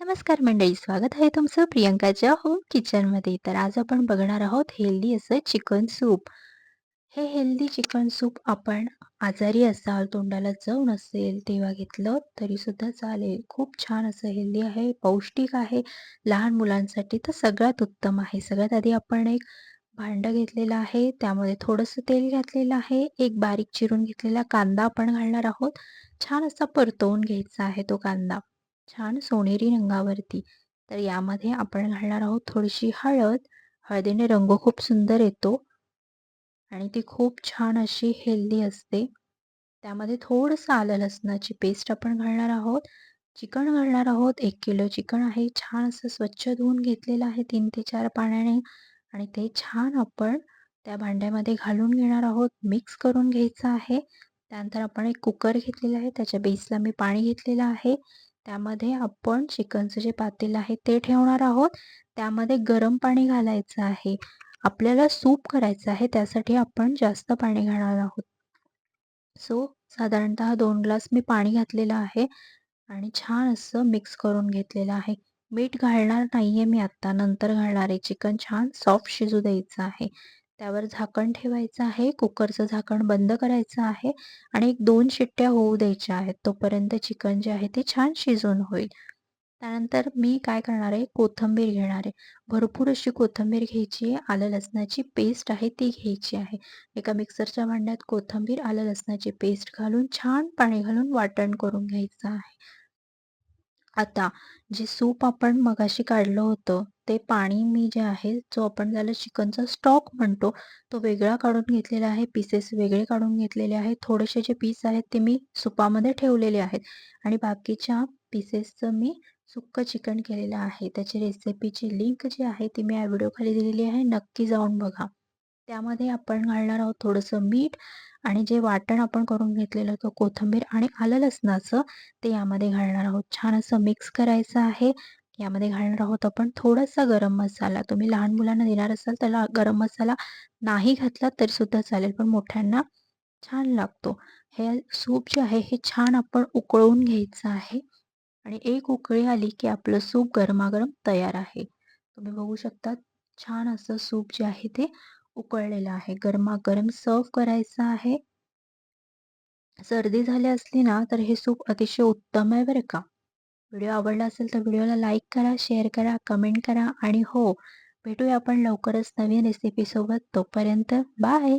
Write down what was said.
नमस्कार मंडळी स्वागत आहे तुमचं प्रियंकाच्या होम किचनमध्ये तर आज आपण बघणार आहोत हेल्दी असं चिकन सूप हे हेल्दी चिकन सूप आपण आजारी असाल तोंडाला चव नसेल तेव्हा घेतलं तरीसुद्धा चालेल. खूप छान असं हेल्दी आहे पौष्टिक आहे लहान मुलांसाठी तर सगळ्यात उत्तम आहे. सगळ्यात आधी आपण एक भांडं घेतलेलं आहे त्यामध्ये थोडंसं तेल घातलेलं आहे एक बारीक चिरून घेतलेला कांदा आपण घालणार आहोत. छान असा परतवून घ्यायचा आहे तो कांदा. छान सोनेरी रंगावरती. तर यामध्ये आपण घालणार आहोत थोडीशी हळद. हळदीने रंग खूप सुंदर येतो. आणि ती खूप छान अशी हेल्दी असते. त्यामध्ये थोडंसं आलं लसणाची पेस्ट आपण घालणार आहोत. चिकन घालणार आहोत. एक किलो चिकन आहे. छान असं स्वच्छ धुवून घेतलेलं आहे तीन ते चार पाण्याने. आणि ते छान आपण त्या भांड्यामध्ये घालून घेणार आहोत. मिक्स करून घ्यायचं आहे. त्यानंतर आपण एक कुकर घेतलेला आहे. त्याच्या बेसला मी पाणी घेतलेलं आहे. त्यामध्ये आपण चिकनचं जे पातेलं आहे ते ठेवणार आहोत. त्यामध्ये गरम पाणी घालायचं आहे. आपल्याला सूप करायचं आहे त्यासाठी आपण जास्त पाणी घालणार आहोत. सो साधारणतः दोन ग्लास मी पाणी घातलेलं आहे आणि छान असं मिक्स करून घेतलेलं आहे. मीठ घालणार नाहीये मी आत्ता नंतर घालणार आहे. चिकन छान सॉफ्ट शिजू द्यायचं आहे. त्यावर झाकण ठेवायचं आहे. कुकरचं झाकण बंद करायचं आहे आणि एक दोन शिट्ट्या होऊ द्यायच्या आहेत. तोपर्यंत चिकन जे आहे ते छान शिजून होईल. त्यानंतर मी काय करणार आहे? कोथिंबीर घेणार आहे. भरपूर अशी कोथिंबीर घ्यायची आहे. आलं लसणाची पेस्ट आहे ती घ्यायची आहे. एका मिक्सरच्या भांड्यात कोथिंबीर आलं लसणाची पेस्ट घालून छान पाणी घालून वाटण करून घ्यायचं आहे. आता जे सूप आपण मगाशी काढलं होतं ते पाणी मी जे आहे जो आपण त्याला चिकनचा स्टॉक म्हणतो तो वेगळा काढून घेतलेला आहे पीसेस वेगळे काढून घेतलेले आहेत. थोडेसे जे पीस आहेत ते मी सुपामध्ये ठेवलेले आहेत. आणि बाकीच्या पीसेसचं मी सुक्क चिकन केलेलं आहे. त्याची रेसिपीची लिंक जी आहे ती मी या व्हिडिओखाली दिलेली आहे. नक्की जाऊन बघा. त्यामध्ये आपण घालणार आहोत थोडंसं मीठ आणि जे वाटण आपण करून घेतलेलं होतं कोथिंबीर आणि आलं लसणाचं ते यामध्ये घालणार आहोत. छान असं मिक्स करायचं आहे. यामध्ये घालणार आहोत आपण. थोडासा गरम मसाला तुम्ही लहान मुलांना देणार असाल त्याला गरम मसाला नाही घातला तरी सुद्धा चालेल पण मोठ्यांना छान लागतो. हे सूप जे आहे हे छान आपण उकळून घ्यायचं आहे. आणि एक उकळी आली की आपलं सूप गरमागरम तयार आहे. तुम्ही बघू शकता छान असं सूप जे आहे ते उकळलेलं आहे. गरमागरम सर्व करायचं आहे. सर्दी झाली असली ना तर हे सूप अतिशय उत्तम आहे बरं का. व्हिडिओ आवडला असेल तर व्हिडिओला लाईक करा शेअर करा कमेंट करा आणि हो भेटूया आपण लवकरच नवीन रेसिपीसोबत तोपर्यंत बाय!